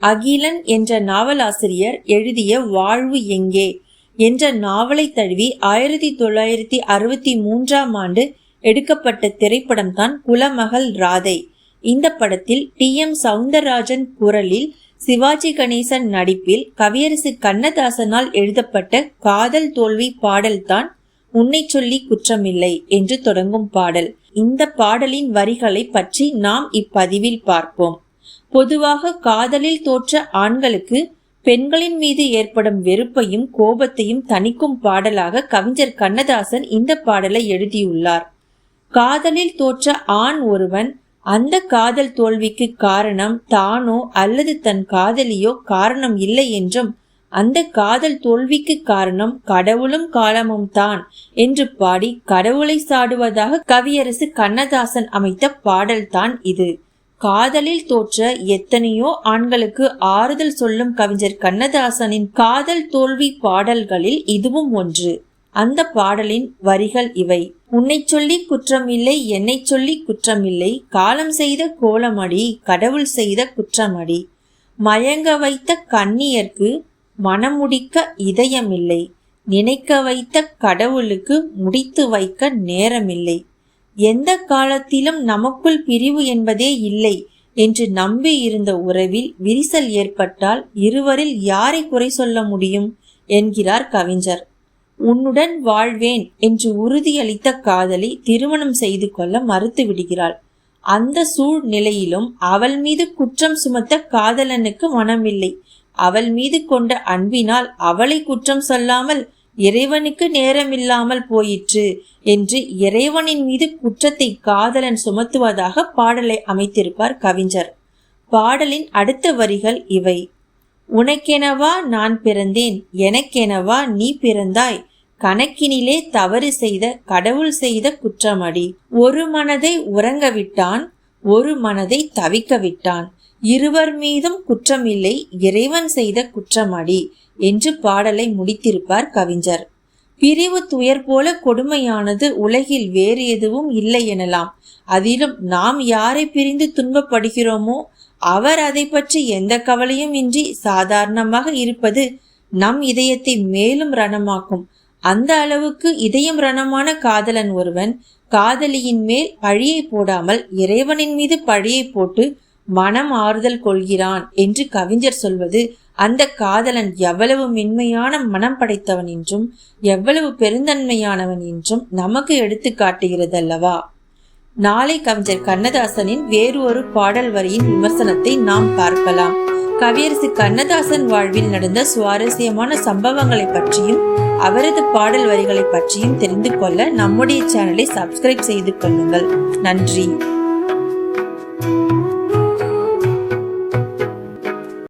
அகிலன் என்ற நாவலாசிரியர் எழுதிய வாழ்வு எங்கே என்ற நாவலை தழுவி ஆயிரத்தி தொள்ளாயிரத்தி அறுபத்தி மூன்றாம் ஆண்டு எடுக்கப்பட்ட திரைப்படம்தான் குலமகள் ராதை இந்த படத்தில் டி. எம். சவுந்தரராஜன் குரலில் சிவாஜி கணேசன் நடிப்பில் கவியரசு கண்ணதாசனால் எழுதப்பட்ட காதல் தோல்வி பாடல்தான் உன்னை சொல்லி குற்றமில்லை என்று தொடங்கும் பாடல். இந்த பாடலின் வரிகளை பற்றி நாம் இப்பதிவில் பார்ப்போம். பொதுவாக காதலில் தோற்ற ஆண்களுக்கு பெண்களின் மீது ஏற்படும் வெறுப்பையும் கோபத்தையும் தணிக்கும் பாடலாக கவிஞர் கண்ணதாசன் இந்த பாடலை எழுதியுள்ளார். காதலில் தோற்ற ஆண் ஒருவன் அந்த காதல் தோல்விக்கு காரணம் தானோ அல்லது தன் காதலியோ காரணம் இல்லை என்றும் அந்த காதல் தோல்விக்கு காரணம் கடவுளும் காலமும் தான் என்று பாடி கடவுளை சாடுவதாக கவியரசு கண்ணதாசன் அமைத்த பாடல்தான் இது. காதலில் தோற்ற எத்தனையோ ஆண்களுக்கு ஆறுதல் சொல்லும் கவிஞர் கண்ணதாசனின் காதல் தோல்வி பாடல்களில் இதுவும் ஒன்று. அந்த பாடலின் வரிகள் இவை. உன்னை சொல்லி குற்றமில்லை என்னை சொல்லி குற்றமில்லை காலம் செய்த கோலமடி கடவுள் செய்த குற்றமடி. மயங்க வைத்த கண்ணியர்க்கு மனமுடிக்க இதயமில்லை நினைக்க வைத்த கடவுளுக்கு முடித்து வைக்க நேரமில்லை. எந்த காலத்திலும் நமக்குள் பிரிவு என்பதே இல்லை என்று நம்பி இருந்த உறவில் விரிசல் ஏற்பட்டால் இருவரில் யாரை குறை சொல்ல முடியும்? என்கிறார் கவிஞர். உன்னுடன் வாழ்வேன் என்று உறுதியளித்த காதலி திருமணம் செய்து கொள்ள மறுத்து விடுகிறாள். அந்த சூழ்நிலையிலும் அவள் மீது குற்றம் சுமத்த காதலனுக்கு மனமில்லை. அவள் மீது கொண்ட அன்பினால் அவளை குற்றம் சொல்லாமல் இறைவனுக்கு நேரமில்லாமல் போயிற்று என்று இறைவனின் மீது குற்றத்தை காதலன் சுமத்துவதாக பாடலை அமைத்திருப்பார் கவிஞர். பாடலின் அடுத்த வரிகள் இவை. உனக்கெனவா நான் பிறந்தேன்? எனக்கெனவா நீ பிறந்தாய்? கணக்கினிலே தவறு செய்த கடவுள் செய்த குற்றமடி. ஒரு மனதை உறங்க விட்டான் ஒரு மனதை தவிக்க விட்டான். இருவர் மீதும் குற்றமில்லை இறைவன் செய்த குற்றமடி என்று பாடலை முடித்திருப்பார் கவிஞர். பிரிவு துயர் போல கொடுமையானது உலகில் வேறு எதுவும் இல்லை எனலாம். அதிலும் நாம் யாரை பிரிந்து துன்பப்படுகிறோமோ அவர் அதை பற்றி எந்த கவலையும் இன்றி சாதாரணமாக இருப்பது நம் இதயத்தை மேலும் ரணமாக்கும். அந்த அளவுக்கு இதயம் ரணமான காதலன் ஒருவன் காதலியின் மேல் பழியை போடாமல் இறைவனின் மீது பழியை போட்டு மனம் ஆறுதல் கொள்கிறான் என்று கவிஞர் சொல்வது அந்த காதலன் எவ்வளவு மென்மையான மனம் படைத்தவன் என்றும் எவ்வளவு பெருந்தன்மையானவன் என்றும் நமக்கு எடுத்து காட்டுகிறது அல்லவா நாளை கவிஞர் கண்ணதாசனின் வேறு ஒரு பாடல் வரியின் விமர்சனத்தை நாம் பார்க்கலாம். கவியரசு கண்ணதாசன் வாழ்வில் நடந்த சுவாரஸ்யமான சம்பவங்களை பற்றியும் அவரது பாடல் வரிகளை பற்றியும் தெரிந்து கொள்ள நம்முடைய சேனலை சப்ஸ்கிரைப் செய்து கொள்ளுங்கள். நன்றி.